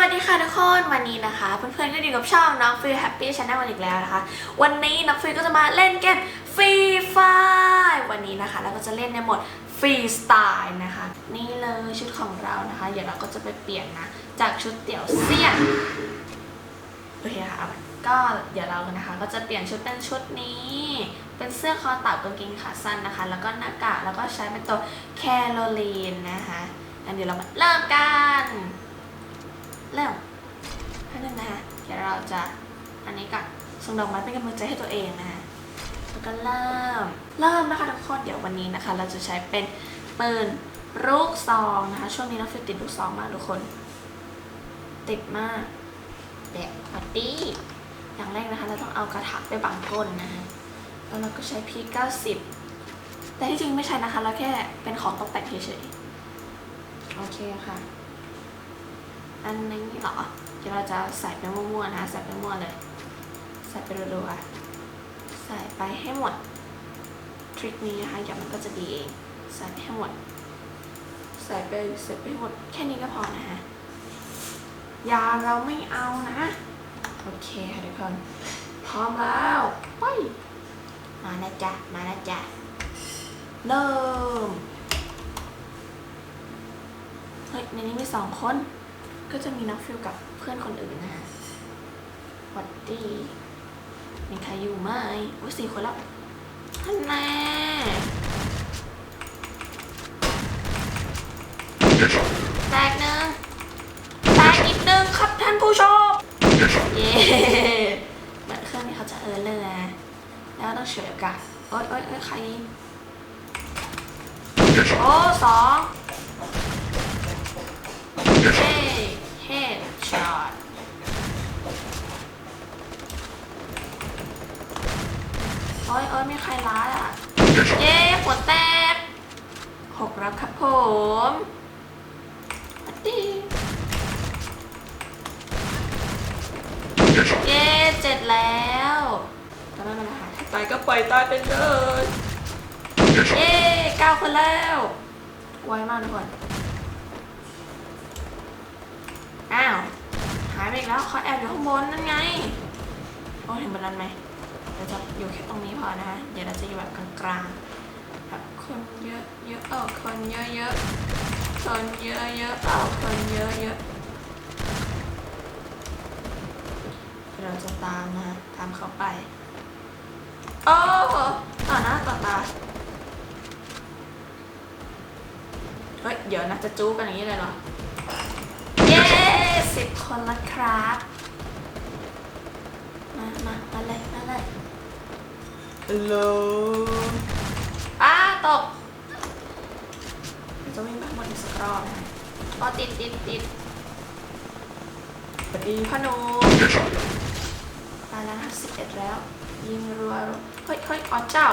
วัสดีค่ะทุกคนวันนี้นะคะเพื่อนๆก็อยู่กับช่องน้องฟิลแฮปปี้ชาแนลอีกแล้วนะคะ วันนี้น้องฟิลก็จะมาเล่นเกมฟรีไฟวันนี้นะคะเราก็จะเล่นในโหมดฟรีสไตล์นะคะ นี่เลยชุดของเรานะคะ เดี๋ยวเราก็จะไปเปลี่ยนนะ จากชุดเตี่ยวเสี้ยนโอเคค่ะก็เดี๋ยวเรานะคะ ก็จะเปลี่ยนชุดเป็นชุดนี้ เป็นเสื้อคอเต่ากางเกงขาสั้นนะคะ แล้วก็หน้ากากแล้วก็ใช้เป็นตัวแคโรลีนนะคะงั้นเดี๋ยวเรามาเริ่มกัน เริ่มท่านึงนะคะเดี๋ยวเราจะอันนี้ก่อนส่งดอกไม้เป็นกำลังใจให้ตัวเองนะคะแล้วก็เริ่มเริ่มนะคะทุกคนเดี๋ยววันนี้นะคะ เราจะใช้เป็นปืนลูกซองนะคะ ช่วงนี้น้องฟิลติดลูกซองมากทุกคน ติดมากแดกปาร์ตี้อย่างแรกนะคะ เราต้องเอากระถางไปบังก้นนะคะแล้วเราก็ใช้พี90 แต่ที่จริงไม่ใช่นะคะ เราแค่เป็นของตกแต่งเฉยๆ โอเคค่ะ อันนี้เหรอเดี๋ยวเราจะใส่ไปมั่วๆนะใส่ไปมั่วเลย ใส่ไปรัวๆใส่ไปให้หมดทริคนี้นะคะเดี๋ยวมันก็จะดีเองใส่ไปให้หมดใส่ไปใส่ไปให้หมดแค่นี้ก็พอนะฮะยาเราไม่เอานะโอเคค่ะทุกคนพร้อมแล้วไปมานะจ๊ะมานะจ๊ะเริ่มเฮ้ยในนี้มีสองคน ก็จะมีนักฟิลกับเพื่อนคนอื่นนะฮะหวัดดี มีใครอยู่ไหมอุ้ยสี่คนแล้วท่านแน่แตกหนึ่งแตกอีกหนึ่งครับท่านผู้ชม เย้เหมือนเครื่องนี้เขาจะเออเลยนะแล้วต้องเฉยโอกาสโอ๊ยโอ๊ยโอ๊ยใครโอ้สอง อ๊ยโอ๊ยมีใครร้ายอะ เย้หัวแตกหกแล้วครับผมสวัสดีเย้เจ็ดแล้วแต่ไม่เป็นไรค่ะตายก็ปล่อยตายไปเลยเย้เก้าคนแล้ว ไวมากทุกคน อ้าว หายไปอีกแล้วเขาแอบอยู่ข้างบนนั่นไง โอ้เห็นบนนั้นไหม เดี๋ยวจะอยู่แค่ตรงนี้พอนะฮะเดี๋ยวเราจะอยู่แบบกลางๆแบบคนเยอะเยอะเออคนเยอะเยอะคนเยอะเยอะเออคนเยอะเยอะเราจะตามนะตามเขาไปโอ้ต่อหน้าต่อตาเฮ้ยเดี๋ยวนะจะจู้กันอย่างนี้เลยเหรอเย้สิบคนละครับ มา มา มาเลย มาเลย ฮัลโหลอ้าตกจะวิ่งไปข้างบนอีกสักรอบนะพอติดติดติดสวัสดีพ่อหนุ่มมาแล้วนะสิบเอ็ดแล้ว ยิงรัวๆเฮ้ยเฮ้ยอ๋อเจ้า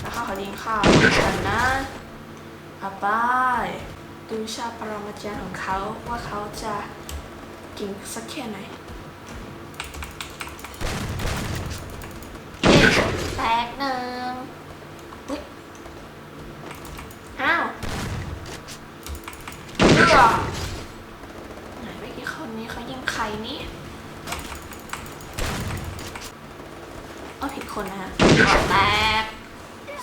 แล้วเขาขอยิงข้าวกันนะอาบายดูชาปรมาจารย์ของเขาว่าเขาจะเก่งสักแค่ไหนเอ๊ะแตกห นึ่งเฮ้ยอ้าวเลือไหนเมื่อกี้คนนี้เขายิงใครนี่เอาผิดคนนะฮะแตก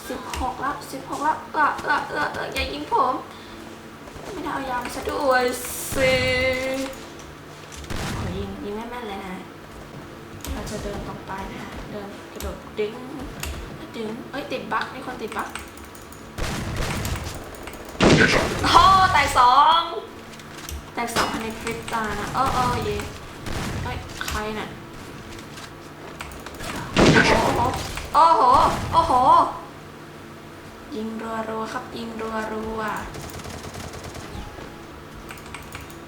สิบหกแล้วสิบหกแล้วเออเออเออเอออย่ายิงผม ไม่ได้เอายามซะด้วยสิโอ้ยยิงยิงไม่แม่นเลยนะ เราจะเดินตรงไปนะฮะเดินกระโดดดึง ดึงเอ้ยติดบั๊กมีคนติดบั๊กโอ้แตกสองแตกสองภายในพริบตานะเออเออเย่เอ้ยใครน่ะโอ้โหโอ้โห ยิงรัวรัวๆครับยิงรัวรัวๆ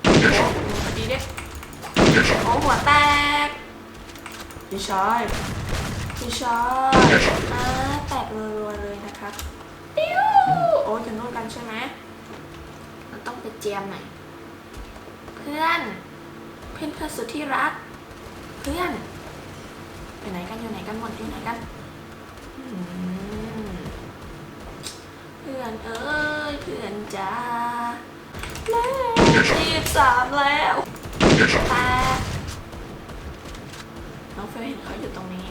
โอ้โหพอดีเด้โอ้หัวแตกพี่ชายพี่ชายอ่าแตกรัวรัวๆเลยนะครับ ปิ้ว โอ้ยอยู่นู่นกัน ใช่ไหมมันต้องไปเจียมหน่อยเพื่อน เพื่อนเพื่อนสุดที่รัก เพื่อนอยู่ไหนกันอยู่ไหนกันหมดอยู่ไหนกันเพื่อนเอ้ยเพื่อนจ้าแล้วยี่สามแล้วต่น้องเฟยเห็นเขาอยู่ตรงนี้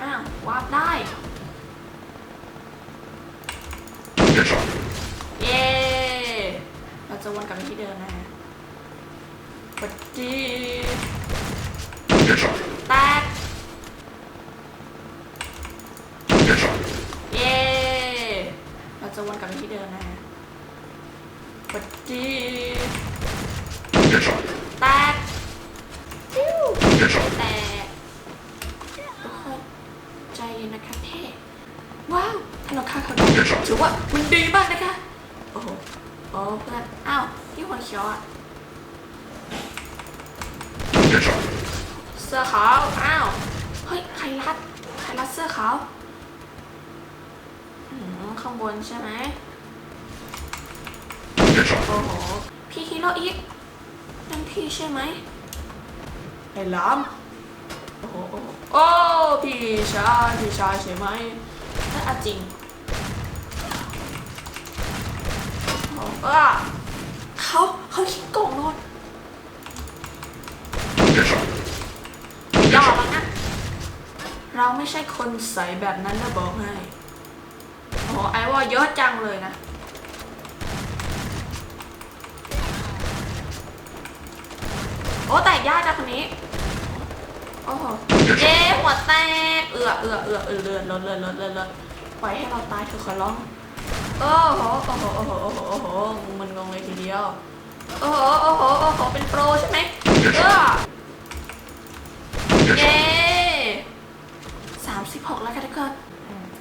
อ้าววาร์ปได้ เย้ เราจะวนกลับไปที่เดิมนะฮะกดจีแตกเย้ เราจะวนกลับไปที่เดิมนะฮะกดจีแตกจิ้วแตกทุกคนใจเย็นนะคะเท่ ว้าวถ้าเราฆ่าเขาได้ถือว่ามันดีมากนะคะ โอ้โหโอ้เพื่อนอ้าวที่หัวเขียวอะเสื้อขาวอ้าวเฮ้ยใครรัดใครรัดเสื้อขาวอืมข้างบนใช่ไหมโอ้โหพี่ฮีโร่อีกนั่นพี่ใช่ไหมไอ้ล้ำโอ้โหโอ้โหโอ้พี่ชายพี่ชายใช่ไหม นั่นอะจริงโอ้เออเขาเขาคิดโกงโนดยอมแล้วนะ เราไม่ใช่คนใสแบบนั้นนะบอกให้โอ้ไอวอลเยอะจังเลยนะโอ้แตกยากจังคนนี้ โอ้โหเย้หัวแตก เอือเอือเอือเอือเลือนลดเลือนลดเลือนลดปล่อยให้เราตายเถอะขอร้องโอ้โหโอ้โหโอ้โหโอ้โหโอ้โหมันงงเลยทีเดียว โอ้โหโอ้โหโอ้โหเป็นโปรใช่ไหมเออเย้สามสิบหกแล้วค่ะทุกคน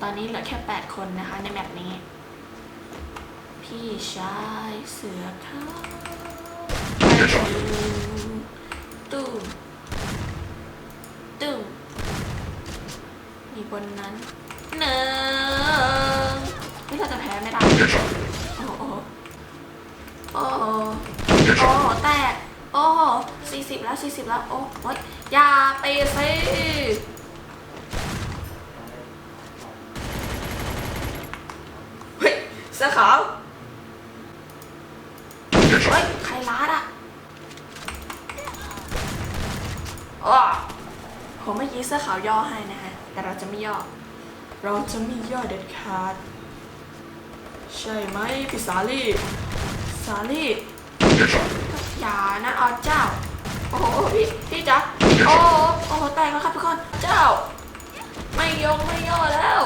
ตอนนี้เหลือแค่แปดคนนะคะในแมปนี้ พี่ชายเสือขาวตุ้มตุ้ม มีบนนั้นหนึ่งนี่เราจะแพ้ไม่ได้ โอ้โหโอ้โหโอ้โหแตก โอ้โหสี่สิบแล้วสี่สิบแล้ว โอ้โหอย่าไปสิเฮ้ยเสื้อขาวเฮ้ยใครลาดอะโอ๋อผมเมื่อกี้เสื้อขาวย่อให้นะ แต่เราจะไม่ย่อ เราจะไม่ย่อเด็ดขาด ใช่ไหมพี่สาลี่ สาลี่ อย่านะเอเจ้า โอ้โหพี่พี่จ๊ะโอ้โหโอ้โหแตกแล้วครับทุกคนเจ้า ไม่ยงไม่ย่อแล้ว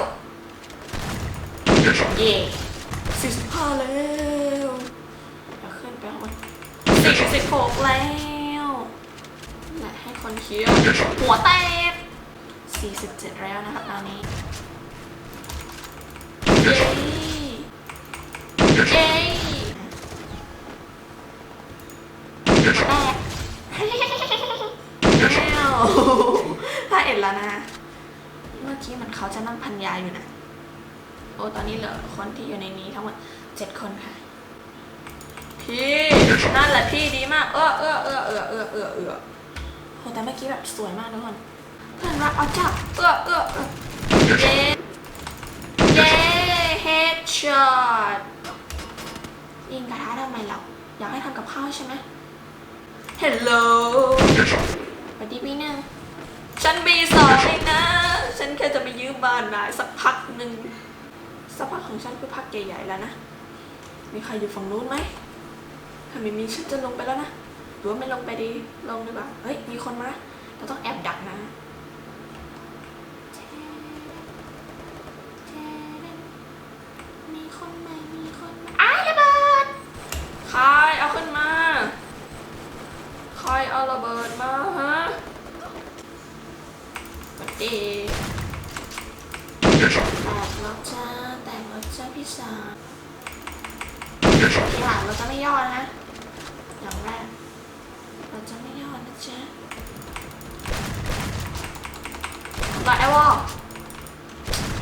เย่สี่สิบห้าแล้วเดี๋ยวขึ้นไปข้างบนสี่สิบหกแล้ว และให้คนเคี้ยวหัวแตก สี่สิบเจ็ดแล้วนะครับตอนนี้เย้เย้แตกแล้วถ้าเอ็ดแล้วนะเมื่อกี้มันเขาจะนั่งพันยาอยู่นะ โอ้ตอนนี้เหลือคนที่อยู่ในนี้ทั้งหมดเจ็ดคนค่ะ พี่นั่นแหละพี่ดีมาก เออเออเออเออเออเออเออโหแต่เมื่อกี้แบบสวยมากทุกคน เพื่อนรักเอาจ้าเออเออเออเย้เย้เฮดช็อตยิงกระทะทำไมเราอยากให้ทำกับข้าวใช่ไหมฮัลโหลสวัสดีปีหนึ่งฉันบีสองเองนะ ฉันแค่จะไปยืมบ้านนายสักพักหนึ่งสักพักของฉันคือพักใหญ่ๆแล้วนะ มีใครอยู่ฝั่งนู้นไหมถ้าไม่มีฉันจะลงไปแล้วนะหรือว่าไม่ลงไปดี ลงดีกว่า เฮ้ย มีคนมา เราต้องแอบดักนะ สวัสดีแตกแล้วจ้าแตกแล้วจ้าพี่สาวทีหลังเราจะไม่ย่อนะอย่างแรกเราจะไม่ย่อนะจ๊ะทำลายไอ้วอล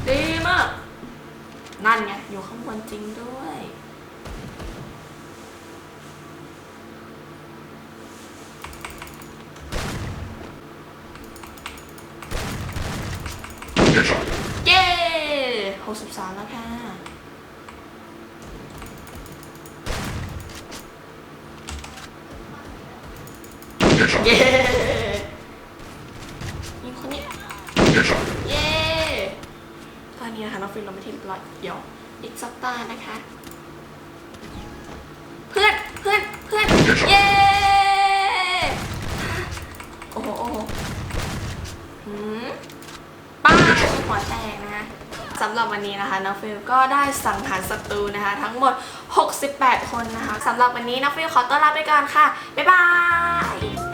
ดีมาก นั่นไง อยู่ข้างบนจริงด้วย เย้หกสิบสามแล้วค่ะ เย้ยิงคนนี้เย้ ตอนนี้นะคะน้องฟิลเราไม่ทิ้งปลอดเดี๋ยว อีกสักตานะคะ เพื่อน เพื่อน เพื่อน เย้ โอ้โหโอ้โหหืมป้า หัวแตกนะคะสำหรับวันนี้นะคะน้องฟิลก็ได้สังหารศัตรูนะคะ ทั้งหมด 68 คนนะคะสำหรับวันนี้น้องฟิลขอต้อนรับไปก่อนค่ะ บ๊ายบาย